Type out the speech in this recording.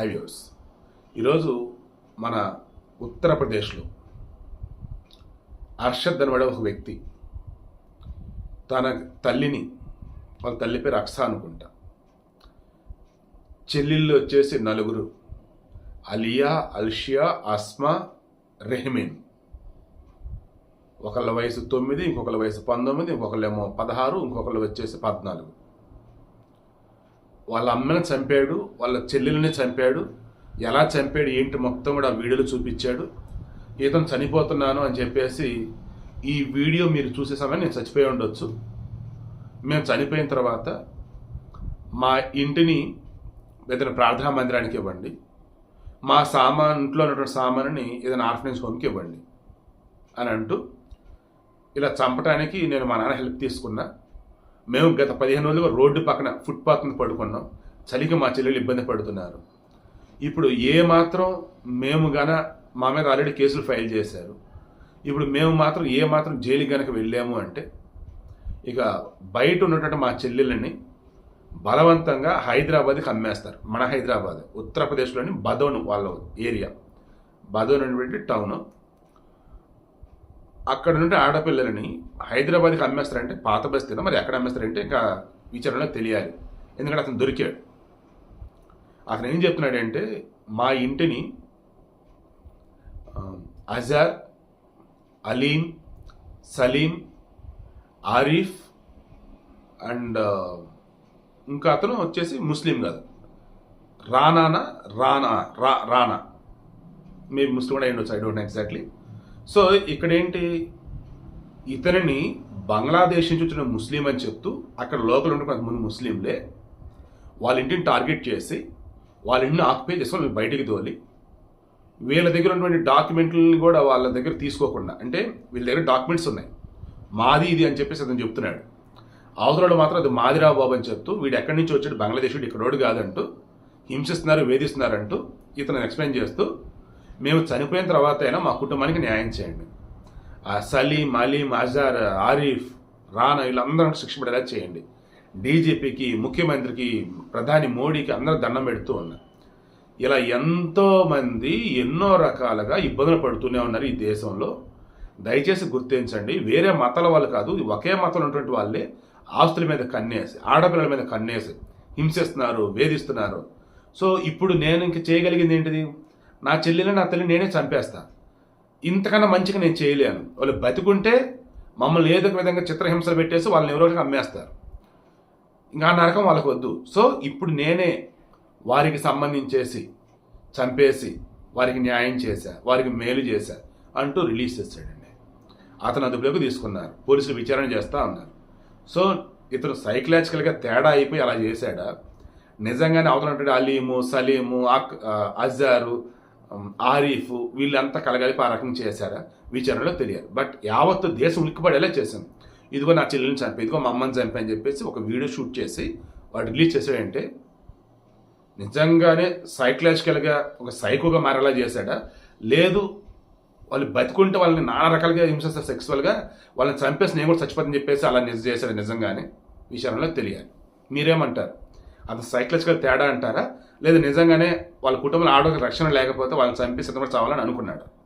High ఈరోజు మన ఉత్తరప్రదేశ్లో అర్షద్ అనబడే ఒక వ్యక్తి. తన తల్లిని వాళ్ళ తల్లి పేరు అక్స అనుకుంటా. చెల్లెళ్ళు వచ్చేసి నలుగురు. అలియా అల్షియా అస్మా రెహమిన్. ఒకళ్ళ వయసు తొమ్మిది ఇంకొకళ్ళ వయసు పంతొమ్మిది ఇంకొకళ్ళేమో పదహారు ఇంకొకళ్ళు వచ్చేసి పద్నాలుగు. వాళ్ళ అమ్మని చంపాడు వాళ్ళ చెల్లెల్ని చంపాడు ఎలా చంపాడు ఏంటి మొత్తం కూడా ఆ వీడియోలు చూపించాడు. ఇతను చనిపోతున్నాను అని చెప్పేసి ఈ వీడియో మీరు చూసే సమయం నేను చచ్చిపోయి ఉండొచ్చు. మేము చనిపోయిన తర్వాత మా ఇంటిని ఏదైనా ప్రార్థనా మందిరానికి ఇవ్వండి. మా సామాన్ ఇంట్లో ఉన్నటువంటి సామాన్ని ఏదైనా ఆర్ఫనేజ్ హోమ్కి ఇవ్వండి అని అంటూ ఇలా చంపడానికి నేను మా నాన్న హెల్ప్ తీసుకున్నా. మేము గత పదిహేను రోజులుగా రోడ్డు పక్కన ఫుట్పాత్ మీద పడుకున్నాం. చలికి మా చెల్లెలు ఇబ్బంది పడుతున్నారు. ఇప్పుడు ఏ మాత్రం మేము గన మా మీద ఆల్రెడీ కేసులు ఫైల్ చేశారు. ఇప్పుడు మేము మాత్రం ఏ మాత్రం జైలుకి గనక వెళ్ళాము అంటే ఇక బయట ఉన్నటువంటి మా చెల్లెళ్ళని బలవంతంగా హైదరాబాద్కి అమ్మేస్తారు. మన హైదరాబాద్ ఉత్తరప్రదేశ్లోని బదోన్ వాళ్ళ ఏరియా. బదోన్ అనేటువంటి టౌన్. అక్కడ నుండి ఆడపిల్లలని హైదరాబాద్కి అమ్మేస్తారంటే పాత బస్తీలో మరి ఎక్కడ అమ్మేస్తారంటే ఇంకా విచారణలో తెలియాలి. ఎందుకంటే అతను దొరికాడు. అతను ఏం చెప్తున్నాడంటే మా ఇంటిని అజార్ అలీం సలీం ఆరిఫ్ అండ్ ఇంకా అతను వచ్చేసి ముస్లిం కాదు. రానానా రానా రా రానా. మేబీ ముస్లిం కూడా అయ్యిండొచ్చు ఐ డోంట్ ఎగ్జాక్ట్లీ. సో ఇక్కడ ఏంటి ఇతనిని బంగ్లాదేశ్ నుంచి వచ్చిన ముస్లిం అని చెప్తూ అక్కడ లోకల్ ఉండే కొంతమంది ముస్లింలే వాళ్ళ ఇంటిని టార్గెట్ చేసి వాళ్ళ ఇంటిని ఆక్యుపై చేసుకొని బయటికి తోలి వీళ్ళ దగ్గర ఉన్నటువంటి డాక్యుమెంట్లని కూడా వాళ్ళ దగ్గర తీసుకోకుండా అంటే వీళ్ళ దగ్గర డాక్యుమెంట్స్ ఉన్నాయి. మాది ఇది అని చెప్పేసి అతను చెప్తున్నాడు. అవతలలో మాత్రం అది మాదిరా బాబు అని చెప్తూ వీడు ఎక్కడి నుంచి వచ్చాడు? బంగ్లాదేశ్ ఇక్కడోడు కాదంటూ హింసిస్తున్నారు వేధిస్తున్నారంటూ ఇతను ఎక్స్ప్లెయిన్ చేస్తూ మేము చనిపోయిన తర్వాత అయినా మా కుటుంబానికి న్యాయం చేయండి. సలీం అలీం అజార్ ఆరిఫ్ రానా వీళ్ళందరూ శిక్ష పడేలా చేయండి. డీజీపీకి ముఖ్యమంత్రికి ప్రధాని మోడీకి అందరూ దండం పెడుతూ ఉన్నారు ఇలా ఎంతో మంది ఎన్నో రకాలుగా ఇబ్బందులు పడుతూనే ఉన్నారు ఈ దేశంలో. దయచేసి గుర్తించండి వేరే మతాల వాళ్ళు కాదు ఒకే మతంలో ఉన్నటువంటి వాళ్ళే ఆస్తుల మీద కన్నేసి ఆడపిల్లల మీద కన్నేసి హింసిస్తున్నారు వేధిస్తున్నారు. సో ఇప్పుడు నేను ఇంక చేయగలిగింది ఏంటిది? నా చెల్లిని నా తల్లి నేనే చంపేస్తా. ఇంతకన్నా మంచిగా నేను చేయలేను. వాళ్ళు బతికుంటే మమ్మల్ని ఏదో ఒక విధంగా చిత్రహింసలు పెట్టేసి వాళ్ళని ఎవరో అమ్మేస్తారు. ఇంకా నరకం వాళ్ళకు వద్దు. సో ఇప్పుడు నేనే వారికి సంబంధించేసి చంపేసి వారికి న్యాయం చేశా వారికి మేలు చేశా అంటూ రిలీజ్ చేశాడండి. అతను అదుపులోకి తీసుకున్నారు. పోలీసులు విచారణ చేస్తూ ఉన్నారు. సో ఇతను సైకలాజికల్గా తేడా అయిపోయి అలా చేశాడా? నిజంగానే అవతల అలీము సలీము అక్ అజారు ఆరీఫ్ వీళ్ళంతా కలగలిపి ఆ రకం చేశారా? విచారణలో తెలియదు బట్ యావత్తు దేశం ఉలిక్కిపడేలా చేశాను ఇదిగో నా చెల్లెని చంపి ఇదిగో మా అమ్మని చంపి అని చెప్పేసి ఒక వీడియో షూట్ చేసి వాడు రిలీజ్ చేశాడంటే నిజంగానే సైకలాజికల్గా ఒక సైకోగా మారేలా చేశాడా? లేదు వాళ్ళు బతుకుంటే వాళ్ళని నానా రకాలుగా హింసిస్తారు సెక్సువల్గా వాళ్ళని చంపేసి నేను కూడా చచ్చిపోతుందని చెప్పేసి అలా నిజ చేశాడు నిజంగానే. విషయంలో తెలియాలి. మీరేమంటారు? అది సైకలాజికల్ తేడా అంటారా? లేదా నిజంగానే వాళ్ళ కుటుంబంలో ఆడవాళ్ళకి రక్షణ లేకపోతే వాళ్ళని చంపేసి కూడా చావాలని అనుకున్నాడు.